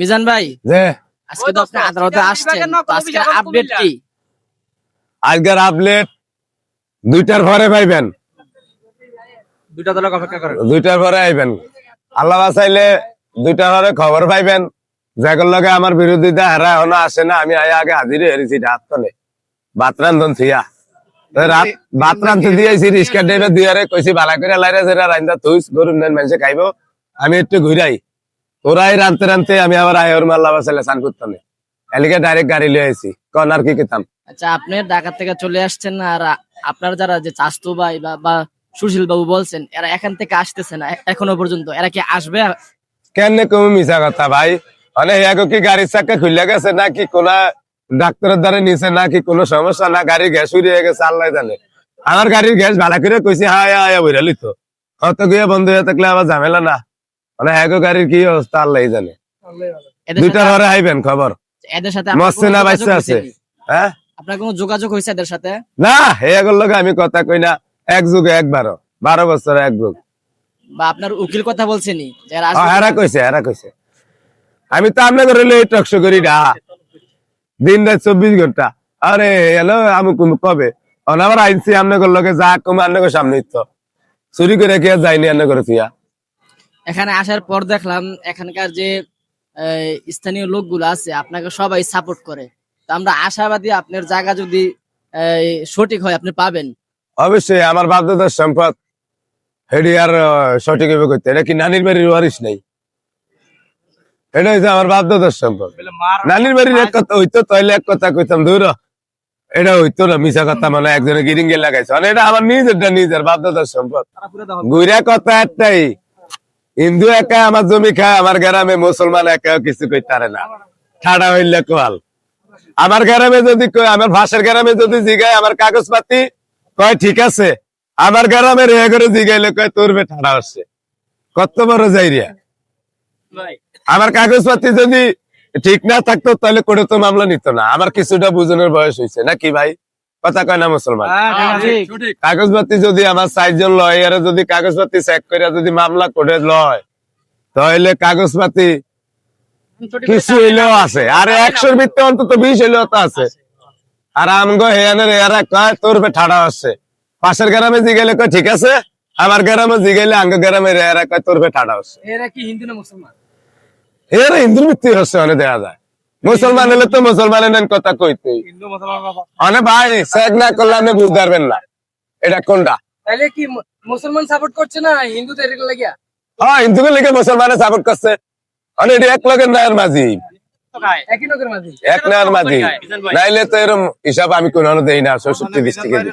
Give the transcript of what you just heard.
মিজান ভাই আজকে তো আপনি আদালতে আসছেন। আজকের আপডেট কি? আজকের আপডেট দুইটার পরে পাইবেন। দুটা দলের অপেক্ষা করেন। দুইটার পরে আইবেন। আল্লাহ বাঁচাইলে দুইটার পরে খবর পাইবেন। লগে আমার বিরোধিতা হারা এখনও আসে না আমি আয়া আগে হাজির হেরেছি রাত তলে। ভাত থিয়া তো রাত ভাত রান্ধতে দিয়েছি রিক্সা ড্রাইভার দুয়ারে কইছি বালা করে লাইরা সেরা রান্দা তুইস গরু নেন মানুষে খাইবো। আমি একটু ঘুরাই। তোরাই রানতে রানতে আমি আবার আয়র মাল্লা বাসাইলে সান করতাম এলিকে ডাইরেক্ট গাড়ি লিয়ে আইছি। কন আর কি কিতাম আচ্ছা আপনি ঢাকা থেকে চলে আসছেন আর আপনার যারা যে চাস্তু ভাই বা সুশীল বাবু বলছেন এরা এখান থেকে আসতেছে না এখনও পর্যন্ত। এরা কি আসবে? কেন কম মিশা কথা ভাই? মানে ইয়াকে কি গাড়ির চাকা খুলে গেছে নাকি কোন ডাক্তারের দ্বারা নিছে নাকি কোনো সমস্যা না গাড়ির গ্যাস উড়িয়ে গেছে আল্লাহ জানে। আমার গাড়ির গ্যাস ভালো করে কইছি হায় হায় বইরালি তো অত গিয়ে বন্ধ হয়ে থাকলে আবার ঝামেলা না। মানে হ্যাগো গাড়ির কি অবস্থা? আল্লাহ জানে। দুইটার সাথে ঘরে আইবেন খবর। এদের সাথে আপনার মস্তে কোনো না যোগাযোগ বাচ্চা আছে হ্যাঁ? আপনার কোনো যোগাযোগ হয়েছে এদের সাথে? না এগুলোর লোক আমি কথা কই না। এক যুগে একবারও বারো। বছর এক যুগ। বা আপনার উকিল কথা বলছেনি হেরা কইছে হেরা কইছে। আমি তো করে লই টকশো করি না। দিন রাত চব্বিশ ঘণ্টা। আরে এলো আমি কোন কবে? অনাবার আইনছি আমনে করে লগে যা কম আন্নে করে সামনে তো চুরি করে কে যাইনি আন্নে করে তুইয়া এখানে আসার পর দেখলাম এখানকার যে স্থানীয় লোকগুলো আছে আপনাকে সবাই সাপোর্ট করে। তো আমরা আশাবাদী আপনার জায়গা যদি সঠিক হয় আপনি পাবেন। অবশ্যই আমার বাপদাদার সম্পদ হেডি আর সঠিক ভাবে করতে এটা কি নানির বাড়ির ওয়ারিস নাই? এটা হচ্ছে আমার বাপদাদার সম্পদ। নানির বাড়ির এক কথা হইতো তাইলে এক কথা কইতাম দূর। এটা হইতো না মিশা কথা মানে একজনে গিরিঙ্গে লাগাইছে। মানে এটা আমার নিজেরটা নিজের বাপদাদার সম্পদ। গুইরা কথা একটাই হিন্দু একা আমার জমি খায় আমার গ্রামে মুসলমান একা কিছু কইতারে না। ঠাডা হইলে কোয়াল। আমার গ্রামে যদি কই আমার ভাষার গ্রামে যদি জিগায় আমার কাগজপাতি কয় ঠিক আছে। আমার গ্রামে রেহে করে জিগাইলে কয় তোর বে ঠাডা হচ্ছে। কত বড় যাইরিয়া আমার কাগজ পাতি যদি ঠিক না থাকতো তাহলে করে তো মামলা নিত না। আমার কিছুটা বুঝানোর বয়স হয়েছে নাকি ভাই? কথা কয় না মুসলমান? ঠিক। কাগজপাতি যদি আমার চারজন লয়ারে যদি কাগজপাতি চেক করে যদি মামলা করে লয় তাহলে কাগজপাতি কিছু হইলেও আছে। আর একশোর ভিত্তি অন্তত বিশ হইলেও তো আছে। আর আমগো হেয়ানের এরা কয় তোর ঠাড়া আসছে পাশের গ্রামে জিগাইলে কয় ঠিক আছে? আমার গ্রামে জিগাইলে আঙ্গ গ্রামের এরা কয় তোর ঠাড়া আসছে এরা কি হিন্দু না মুসলমান? এরা হিন্দুর ভিত্তি হচ্ছে অনেক দেখা যায়। মুসলমান হলে তো মুসলমানের নেন কথা কইতে হিন্দু মুসলমান অনেক ভাই শেখ না করলে আপনি বুঝতে পারবেন না। এটা কোনটা? তাহলে কি মুসলমান সাপোর্ট করছে না হিন্দুদের লাগিয়া? হ্যাঁ হিন্দুকে লিখে মুসলমানে সাপোর্ট করছে। অনেক এটি এক নায়ের লোকের মাঝে। এক নায়ের মাঝি। নাইলে তো এরকম হিসাব আমি কোনো দেই না ষষ্ঠী ডিস্ট্রিক্টে